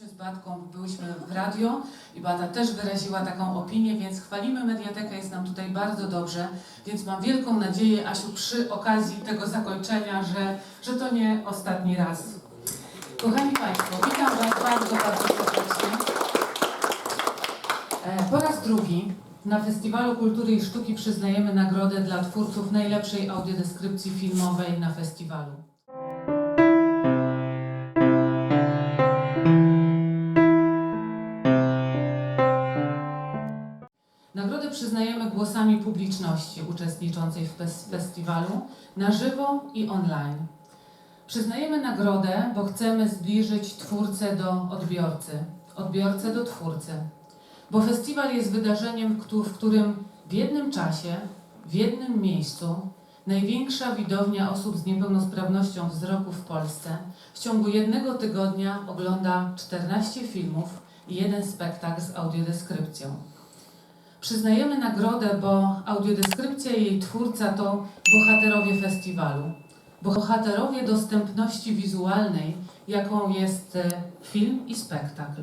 Myśmy z Batką byłyśmy w radio i Bata też wyraziła taką opinię, więc chwalimy Mediatekę, jest nam tutaj bardzo dobrze, więc mam wielką nadzieję, Asiu, przy okazji tego zakończenia, że, że to nie ostatni raz. Kochani Państwo, witam Was bardzo, bardzo serdecznie. E, Po raz drugi na Festiwalu Kultury i Sztuki przyznajemy nagrodę dla twórców najlepszej audiodeskrypcji filmowej na festiwalu. Przyznajemy głosami publiczności uczestniczącej w fes- festiwalu na żywo i online. Przyznajemy nagrodę, bo chcemy zbliżyć twórcę do odbiorcy, odbiorcę do twórcy. Bo festiwal jest wydarzeniem, w którym w jednym czasie, w jednym miejscu największa widownia osób z niepełnosprawnością wzroku w Polsce w ciągu jednego tygodnia ogląda 14 filmów i jeden spektakl z audiodeskrypcją. Przyznajemy nagrodę, bo audiodeskrypcja i jej twórca to bohaterowie festiwalu. Bohaterowie dostępności wizualnej, jaką jest e, film i spektakl.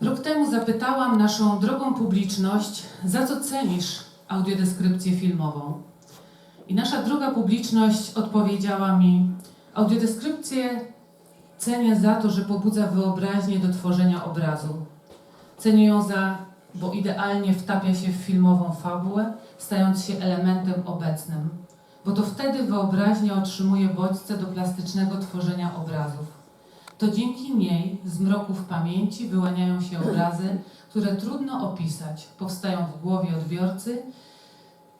Rok temu zapytałam naszą drogą publiczność, za co cenisz audiodeskrypcję filmową. I nasza droga publiczność odpowiedziała mi: Audiodeskrypcję cenię za to, że pobudza wyobraźnię do tworzenia obrazu. Cenię ją za, bo idealnie wtapia się w filmową fabułę, stając się elementem obecnym. Bo to wtedy wyobraźnia otrzymuje bodźce do plastycznego tworzenia obrazów. To dzięki niej z mroków pamięci wyłaniają się obrazy, które trudno opisać, powstają w głowie odbiorcy,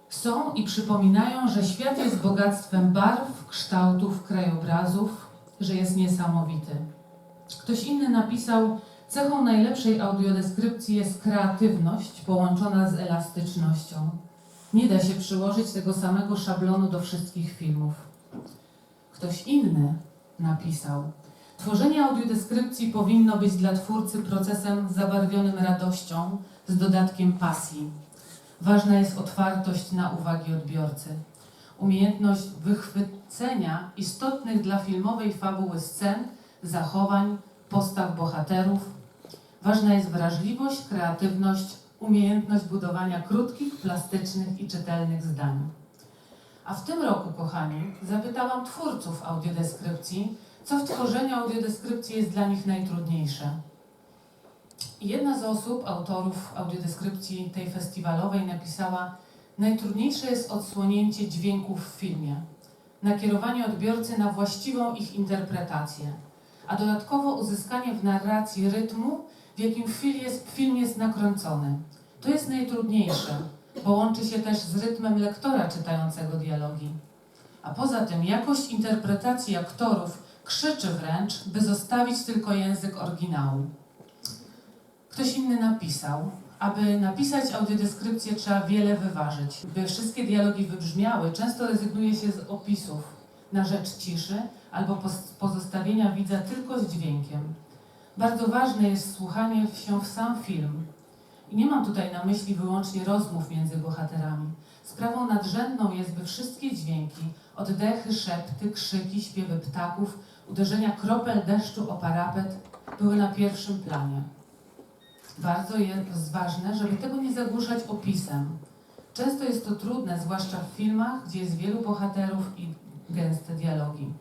są i przypominają, że świat jest bogactwem barw, kształtów, krajobrazów, że jest niesamowity. Ktoś inny napisał, cechą najlepszej audiodeskrypcji jest kreatywność połączona z elastycznością. Nie da się przyłożyć tego samego szablonu do wszystkich filmów. Ktoś inny napisał, Tworzenie audiodeskrypcji powinno być dla twórcy procesem zabarwionym radością z dodatkiem pasji. Ważna jest otwartość na uwagi odbiorcy, umiejętność wychwycenia istotnych dla filmowej fabuły scen, zachowań, postaw bohaterów. Ważna jest wrażliwość, kreatywność, umiejętność budowania krótkich, plastycznych i czytelnych zdań. A w tym roku, kochani, zapytałam twórców audiodeskrypcji, co w tworzeniu audiodeskrypcji jest dla nich najtrudniejsze. Jedna z osób, autorów audiodeskrypcji tej festiwalowej, napisała: Najtrudniejsze jest odsłonięcie dźwięków w filmie, nakierowanie odbiorcy na właściwą ich interpretację, a dodatkowo uzyskanie w narracji rytmu, w jakim film jest, film jest nakręcony. To jest najtrudniejsze, bo łączy się też z rytmem lektora czytającego dialogi. A poza tym jakość interpretacji aktorów krzyczy wręcz, by zostawić tylko język oryginału. Ktoś inny napisał, aby napisać audiodeskrypcję trzeba wiele wyważyć. By wszystkie dialogi wybrzmiały, często rezygnuje się z opisów na rzecz ciszy albo pozostawienia widza tylko z dźwiękiem. Bardzo ważne jest słuchanie się w sam film. I nie mam tutaj na myśli wyłącznie rozmów między bohaterami. Sprawą nadrzędną jest, by wszystkie dźwięki, oddechy, szepty, krzyki, śpiewy ptaków, uderzenia kropel deszczu o parapet były na pierwszym planie. Bardzo jest ważne, żeby tego nie zagłuszać opisem. Często jest to trudne, zwłaszcza w filmach, gdzie jest wielu bohaterów i gęste dialogi.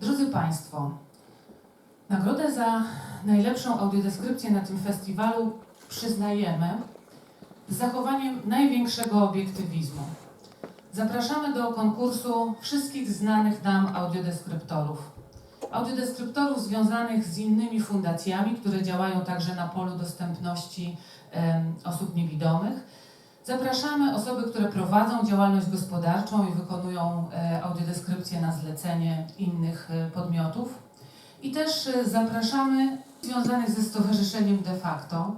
Drodzy Państwo, nagrodę za najlepszą audiodeskrypcję na tym festiwalu przyznajemy z zachowaniem największego obiektywizmu. Zapraszamy do konkursu wszystkich znanych nam audiodeskryptorów. Audiodeskryptorów związanych z innymi fundacjami, które działają także na polu dostępności osób niewidomych. Zapraszamy osoby, które prowadzą działalność gospodarczą i wykonują e, audiodeskrypcję na zlecenie innych e, podmiotów. I też e, zapraszamy związanych ze stowarzyszeniem de facto,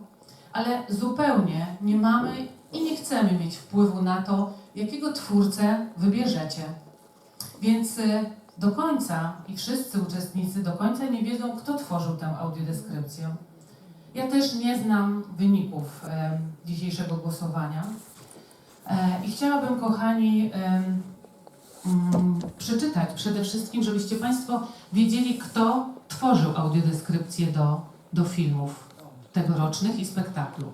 ale zupełnie nie mamy i nie chcemy mieć wpływu na to, jakiego twórcę wybierzecie. Więc y, do końca i wszyscy uczestnicy do końca nie wiedzą, kto tworzył tę audiodeskrypcję. Ja też nie znam wyników em, dzisiejszego głosowania. E, I chciałabym, kochani, em, mm, przeczytać przede wszystkim, żebyście Państwo wiedzieli, kto tworzył audiodeskrypcje do, do filmów tegorocznych i spektaklu.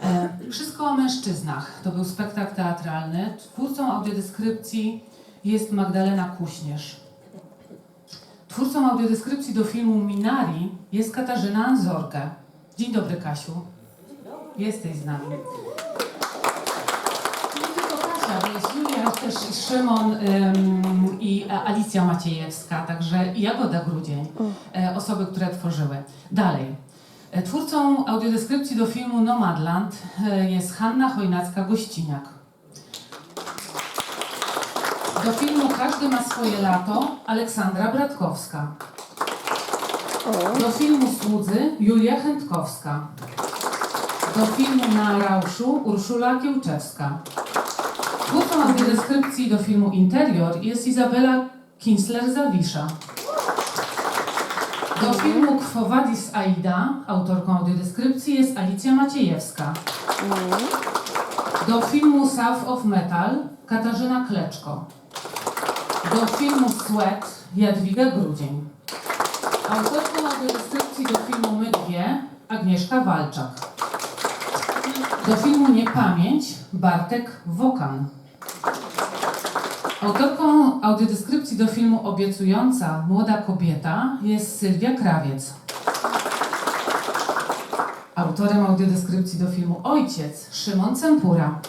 E, Wszystko o mężczyznach. To był spektakl teatralny. Twórcą audiodeskrypcji jest Magdalena Kuśnierz. Twórcą audiodeskrypcji do filmu Minari jest Katarzyna Anzorka. Dzień dobry, Kasiu. Jesteś z nami. Jest Julia też Szymon ym, i Alicja Maciejewska, także i Jagoda Grudzień, e, osoby, które tworzyły. Dalej. E, Twórcą audiodeskrypcji do filmu Nomadland e, jest Hanna Chojnacka-Gościniak. Do filmu Każdy ma swoje lato Aleksandra Bratkowska. Do filmu Słudzy Julia Chętkowska. Do filmu Na Rauszu Urszula Kiełczewska. Twórcą audiodeskrypcji do filmu Interior jest Izabela Kinsler-Zawisza. Do filmu Quo Vadis Aida autorką audiodeskrypcji jest Alicja Maciejewska. Do filmu South of Metal Katarzyna Kleczko. Do filmu Sweat Jadwiga Grudzień. Autorką audiodeskrypcji do filmu My Dwie Agnieszka Walczak. Do filmu Niepamięć Bartek Wokan. Autorką audiodeskrypcji do filmu Obiecująca Młoda Kobieta jest Sylwia Krawiec. Autorem audiodeskrypcji do filmu Ojciec Szymon Cempura.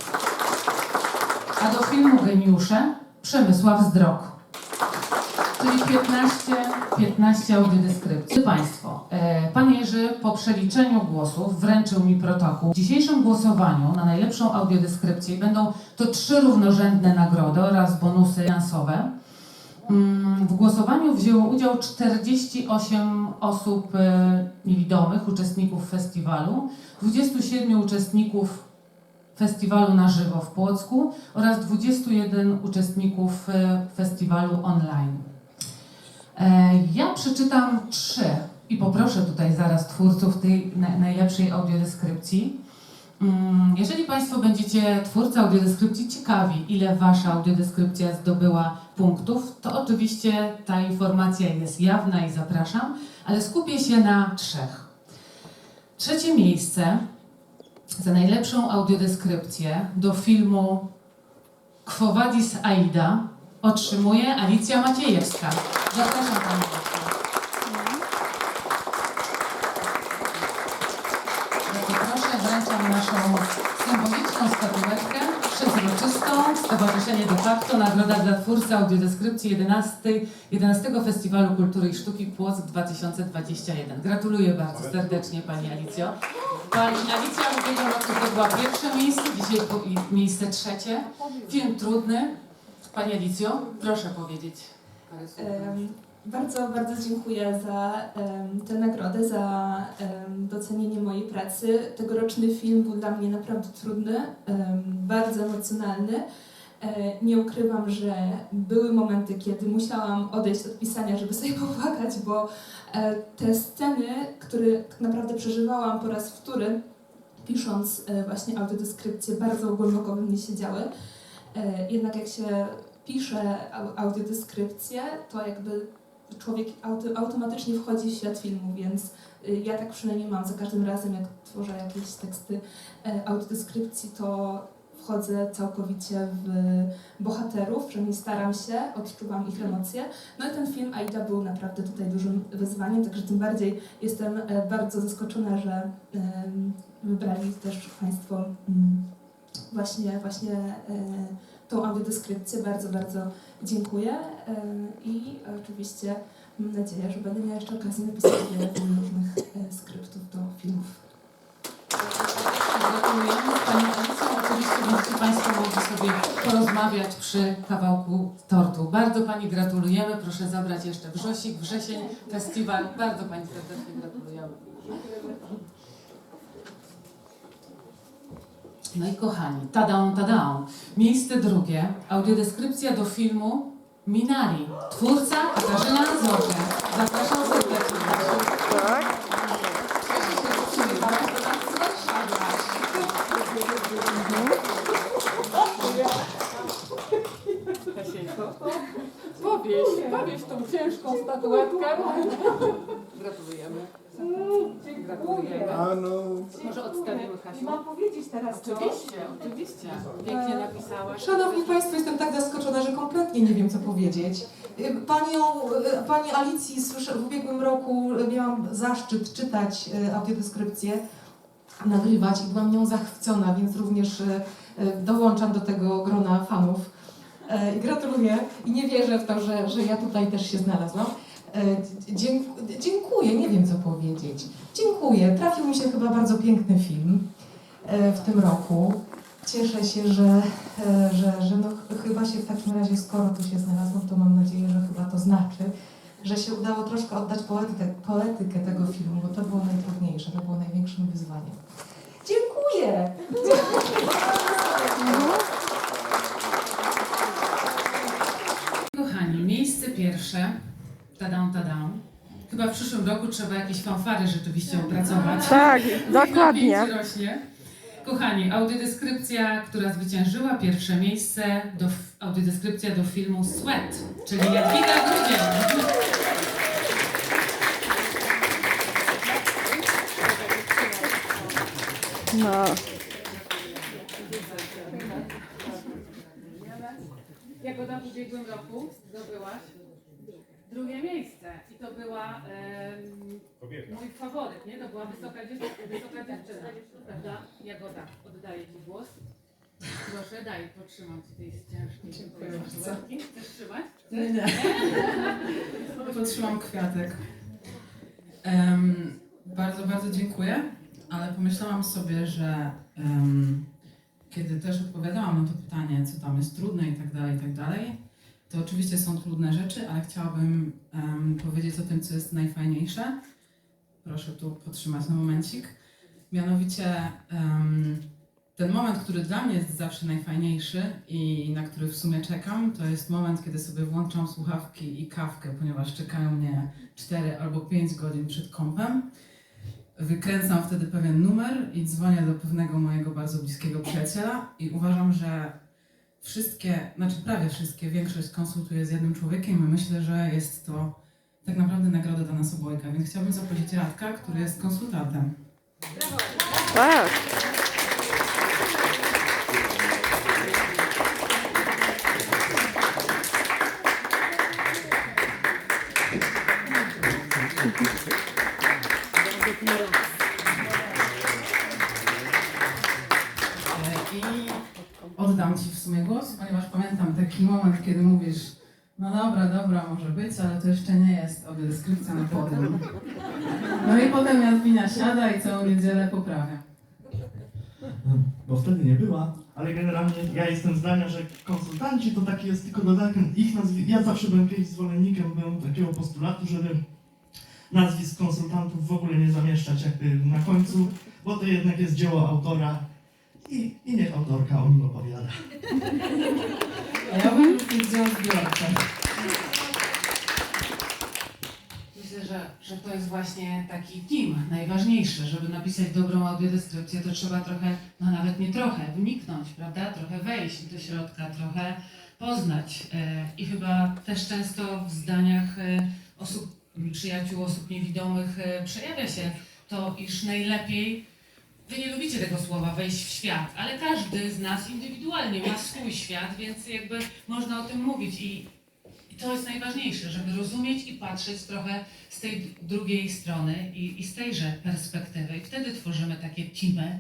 A do filmu Geniusze Przemysław Zdrok. Czyli 15, 15 audiodeskrypcji. Drodzy Państwo, e, Pan Jerzy po przeliczeniu głosów wręczył mi protokół. W dzisiejszym głosowaniu na najlepszą audiodeskrypcję będą to trzy równorzędne nagrody oraz bonusy finansowe. Mm, W głosowaniu wzięło udział 48 osób e, niewidomych, uczestników festiwalu, 27 uczestników festiwalu na żywo w Płocku oraz 21 uczestników e, festiwalu online. E, Ja przeczytam trzy i poproszę tutaj zaraz twórców tej na- najlepszej audiodeskrypcji. Mm, Jeżeli Państwo będziecie twórcy audiodeskrypcji ciekawi, ile Wasza audiodeskrypcja zdobyła punktów, to oczywiście ta informacja jest jawna i zapraszam, ale skupię się na trzech. Trzecie miejsce za najlepszą audiodeskrypcję do filmu Quo Vadis Aida otrzymuje Alicja Maciejewska. Zapraszam Panią. Bardzo proszę, wręczam naszą symboliczną statuetkę przezroczystą Stowarzyszenie De facto Nagroda dla Twórcy Audiodeskrypcji 11, 11 Festiwalu Kultury i Sztuki Płock 2021. Gratuluję bardzo serdecznie Pani Alicjo. Pani Alicja w ubiegłym roku zdobyła pierwsze miejsce, dzisiaj miejsce trzecie. Film trudny. Pani Alicjo, proszę powiedzieć. Em, Bardzo, bardzo dziękuję za em, tę nagrodę, za em, docenienie mojej pracy. Tegoroczny film był dla mnie naprawdę trudny, em, bardzo emocjonalny. E, Nie ukrywam, że były momenty, kiedy musiałam odejść od pisania, żeby sobie popłakać, bo e, te sceny, które tak naprawdę przeżywałam po raz wtóry, pisząc e, właśnie audiodeskrypcję, bardzo głęboko we mnie siedziały. E, Jednak jak się pisze au- audiodeskrypcję, to jakby człowiek automatycznie wchodzi w świat filmu, więc y, ja tak przynajmniej mam za każdym razem, jak tworzę jakieś teksty e, audiodeskrypcji, to wchodzę całkowicie w bohaterów, przynajmniej staram się, odczuwam ich emocje. No i ten film Aida był naprawdę tutaj dużym wyzwaniem, także tym bardziej jestem e, bardzo zaskoczona, że wybrali też Państwo mm, właśnie, właśnie e, tą audiodeskrypcję. Bardzo, bardzo dziękuję e, i oczywiście mam nadzieję, że będę miała jeszcze okazję napisać wiele różnych e, skryptów do filmów. Gratulujemy Pani Alicjo. Oczywiście będziecie Państwo mogli sobie porozmawiać przy kawałku tortu. Bardzo Pani gratulujemy. Proszę zabrać jeszcze Wrzosik, Wrzesień, festiwal. Bardzo Pani serdecznie gratulujemy. No i kochani, tadą, tadą. Miejsce drugie. Audiodeskrypcja do filmu Minari. Twórca Katarzyna Zorze. Zapraszam serdecznie. Tak. Przyjechałaś do nas z Warszawy. Kasieńko, powieś, powieś tą ciężką statuetkę. Gratulujemy. Gratulujemy. A no, Może odstawimy Kasiu? Mam powiedzieć teraz coś? Oczywiście, oczywiście. Pięknie napisałaś. Szanowni Państwo, jestem tak zaskoczona, że kompletnie nie wiem, co powiedzieć. Y, Panią, y, pani Alicji słyszę, w ubiegłym roku miałam zaszczyt czytać audiodeskrypcję, nagrywać i byłam nią zachwycona, więc również dołączam do tego grona fanów. E, I gratuluję i nie wierzę w to, że, że ja tutaj też się znalazłam. E, dzięk- Dziękuję, nie wiem co powiedzieć. Dziękuję. Trafił mi się chyba bardzo piękny film e, w tym roku. Cieszę się, że, e, że, że no, ch- chyba się w takim razie, skoro tu się znalazłam, to mam nadzieję, że chyba to znaczy, że się udało troszkę oddać poetykę, poetykę tego filmu, bo to było najtrudniejsze, to było największym wyzwaniem. Dziękuję! Kochani, miejsce pierwsze. Tadam, tadam. Chyba w przyszłym roku trzeba jakieś fanfary rzeczywiście opracować. Tak, dokładnie. rośnie. Kochani, audiodeskrypcja, która zwyciężyła pierwsze miejsce, do, audiodeskrypcja do filmu Sweat, czyli Jadwiga Grudzień. No. Jagoda w ubiegłym roku zdobyłaś drugie miejsce i to była em, mój faworyt, nie? To była wysoka, dziew- wysoka dziewczyna, prawda? Jagoda, oddaję Ci głos. Proszę, daj, potrzymam Ci tej ciężkiej Dziękuję bardzo. Chcesz trzymać? Nie, nie. Potrzymam kwiatek. Em, bardzo, bardzo dziękuję, ale pomyślałam sobie, że em, kiedy też odpowiadałam na to pytanie, co tam jest trudne i tak dalej, i tak dalej, to oczywiście są trudne rzeczy, ale chciałabym em, powiedzieć o tym, co jest najfajniejsze. Proszę tu podtrzymać na momencik. Mianowicie em, ten moment, który dla mnie jest zawsze najfajniejszy i na który w sumie czekam, to jest moment, kiedy sobie włączam słuchawki i kawkę, ponieważ czekają mnie 4 albo 5 godzin przed kąpem. Wykręcam wtedy pewien numer i dzwonię do pewnego mojego bardzo bliskiego przyjaciela i uważam, że wszystkie, znaczy prawie wszystkie, większość konsultuję z jednym człowiekiem i myślę, że jest to tak naprawdę nagroda dla nas obojga, więc chciałabym zaprosić Radka, który jest konsultantem. Tak. E, oddam Ci w sumie głos, ponieważ pamiętam taki moment, kiedy mówisz, no dobra, dobra, może być, ale to jeszcze nie jest audiodeskrypcja na podium. No i potem Jadwina siada i całą niedzielę poprawia. bo wtedy nie była, ale generalnie ja jestem zdania, że konsultanci to taki jest tylko dodatkiem ich nazwisk. Ja zawsze byłem kiedyś zwolennikiem byłem takiego postulatu, żeby nazwisk konsultantów w ogóle nie zamieszczać jakby na końcu, bo to jednak jest dzieło autora i, i niech autorka o nim opowiada. A ja bym już wziął zbiorkę. Myślę, że, że to jest właśnie taki team najważniejszy. Żeby napisać dobrą audiodeskrypcję, to trzeba trochę, no nawet nie trochę, wniknąć, prawda? Trochę wejść do środka, trochę poznać. E, I chyba też często w zdaniach e, osób, przyjaciół, osób niewidomych e, przejawia się to, iż najlepiej Wy nie lubicie tego słowa wejść w świat, ale każdy z nas indywidualnie ma swój świat, więc jakby można o tym mówić i, i to jest najważniejsze, żeby rozumieć i patrzeć trochę z tej drugiej strony i, i z tejże perspektywy. I wtedy tworzymy takie teamy.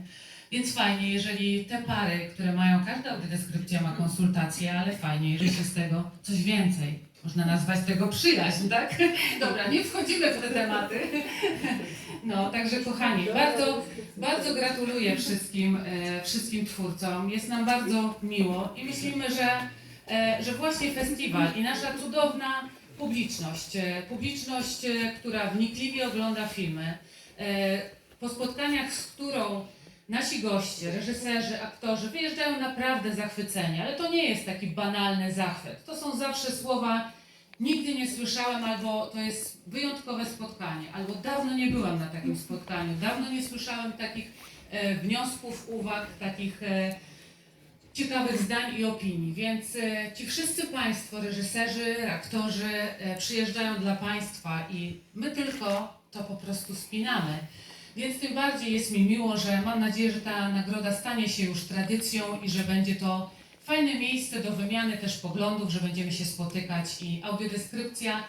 Więc fajnie, jeżeli te pary, które mają, każda audiodeskrypcja ma konsultacje, ale fajnie, jeżeli się z tego coś więcej. Można nazwać tego przyjaźń, tak? Dobra, nie wchodzimy w te tematy. No, także kochani, bardzo, bardzo gratuluję wszystkim, e, wszystkim twórcom. Jest nam bardzo miło i myślimy, że, e, że właśnie festiwal i nasza cudowna publiczność, e, publiczność, która wnikliwie ogląda filmy, po spotkaniach, z którą nasi goście, reżyserzy, aktorzy wyjeżdżają naprawdę zachwyceni, ale to nie jest taki banalny zachwyt. To są zawsze słowa nigdy nie słyszałem, albo to jest wyjątkowe spotkanie, albo dawno nie byłam na takim spotkaniu, dawno nie słyszałem takich e, wniosków, uwag, takich e, ciekawych zdań i opinii. Więc e, ci wszyscy Państwo, reżyserzy, aktorzy e, przyjeżdżają dla Państwa i my tylko to po prostu spinamy. Więc tym bardziej jest mi miło, że mam nadzieję, że ta nagroda stanie się już tradycją i że będzie to fajne miejsce do wymiany też poglądów, że będziemy się spotykać i audiodeskrypcja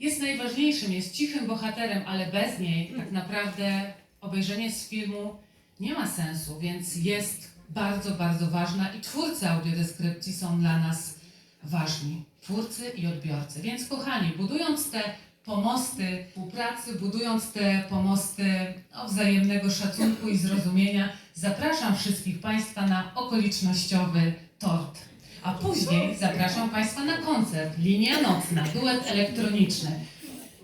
jest najważniejszym, jest cichym bohaterem, ale bez niej tak naprawdę obejrzenie z filmu nie ma sensu, więc jest bardzo, bardzo ważna i twórcy audiodeskrypcji są dla nas ważni. Twórcy i odbiorcy. Więc kochani, budując te pomosty współpracy, budując te pomosty no, wzajemnego szacunku i zrozumienia, zapraszam wszystkich Państwa na okolicznościowy tort. A później zapraszam Państwa na koncert Linia Nocna, duet elektroniczny.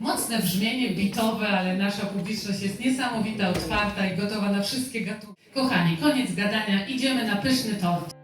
Mocne brzmienie bitowe, ale nasza publiczność jest niesamowita, otwarta i gotowa na wszystkie gatunki. Kochani, koniec gadania, idziemy na pyszny tort.